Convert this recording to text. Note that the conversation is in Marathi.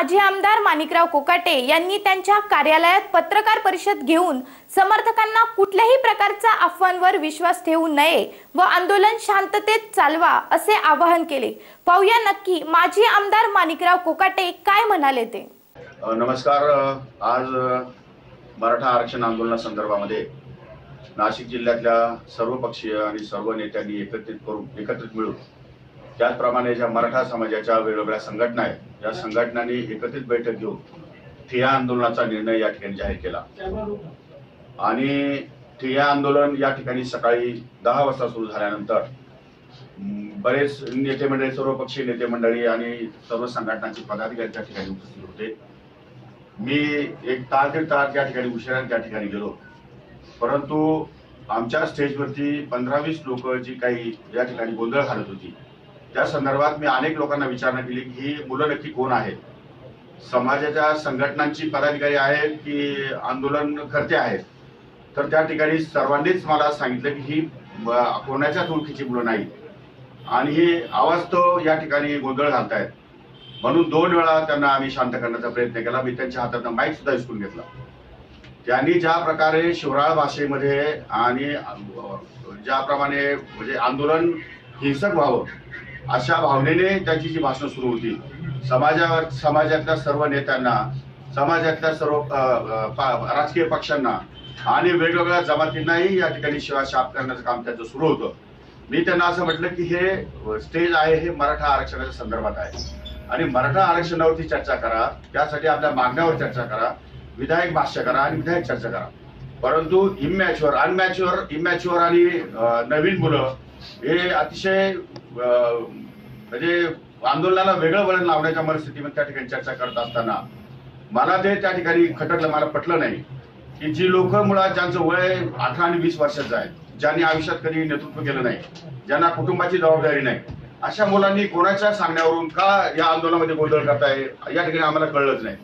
माजी आमदार माणिकराव कोकाटे यांनी त्यांच्या कार्यालयात पत्रकार परिषद घेऊन समर्थकांना कुठल्याही प्रकारचा अफवांवर विश्वास ठेवू नये व आंदोलन शांततेत चालवा असे आवाहन केले. पाहूया नक्की माजी आमदार माणिकराव कोकाटे काय म्हणाले ते. नमस्कार. आज मराठा आरक्षण आंदोलनासंदर्भामध्ये नाशिक जिल्ह्यातल्या सर्व पक्षीय आणि सर्व नेत्यांनी एकत्रित करून एकत्रित मिळून त्याचप्रमाणे ज्या मराठा समाजाच्या वेगवेगळ्या संघटना आहेत या संघटनांनी एकत्रित बैठक घेऊन ठिया आंदोलनाचा निर्णय या ठिकाणी जाहीर केला. आणि ठिया आंदोलन या ठिकाणी सकाळी दहा वाजता सुरू झाल्यानंतर बरेच नेते मंडळी सर्व पक्षीय नेते मंडळी आणि सर्व संघटनांचे पदाधिकारी त्या ठिकाणी उपस्थित होते. मी एक तास दीड तास त्या ठिकाणी उशिरा त्या ठिकाणी गेलो. परंतु आमच्या स्टेजवरती पंधरा वीस लोक जी काही या ठिकाणी गोंधळ घालत होती त्या संदर्भात मी अनेक लोकांना विचारणा केली की ही मुलं नक्की कोण आहेत? समाजाच्या संघटनांची पदाधिकारी आहेत की आंदोलन करते आहेत? तर त्या ठिकाणी सर्वांनीच मला सांगितलं की ही कोणाच्याच ओळखीची मुलं नाही आणि ही आवाज तो या ठिकाणी गोंधळ घालतायत. म्हणून दोन वेळा त्यांना आम्ही शांत करण्याचा प्रयत्न केला. मी त्यांच्या हातात माईक सुद्धा हिसकून घेतला. त्यांनी ज्या प्रकारे शिवराळ भाषेमध्ये आणि ज्याप्रमाणे म्हणजे आंदोलन हिंसक व्हावं अशा भावनेने त्यांची जी भाषणं सुरू होती. समाजावर समाजातल्या सर्व नेत्यांना समाजातल्या सर्व राजकीय पक्षांना आणि वेगवेगळ्या जमातींनाही या ठिकाणी शिवा शाप करण्याचं काम त्यांचं सुरू होतं. मी त्यांना असं म्हटलं की हे स्टेज आहे हे मराठा आरक्षणाच्या संदर्भात आहे. आणि मराठा आरक्षणावरती चर्चा करा त्यासाठी आपल्या मागण्यावर चर्चा करा विधायक भाष्य करा आणि विधायक चर्चा करा. परंतु इमॅच्युअर अनमॅच्युअर इमॅच्युअर आणि नवीन मुलं हे अतिशय म्हणजे आंदोलनाला वेगळं वळण लावण्याच्या परिस्थितीमध्ये त्या ठिकाणी चर्चा करत असताना मला ते त्या ठिकाणी खटकलं मला पटलं नाही की जी लोक मुळात ज्यांचं वय अठरा आणि वीस वर्षाचं आहे ज्यांनी आयुष्यात कधी नेतृत्व केलं नाही ज्यांना कुटुंबाची जबाबदारी नाही अशा मुलांनी कोणाच्या सांगण्यावरून का या आंदोलनामध्ये गोंधळ करताय या ठिकाणी आम्हाला कळलंच नाही.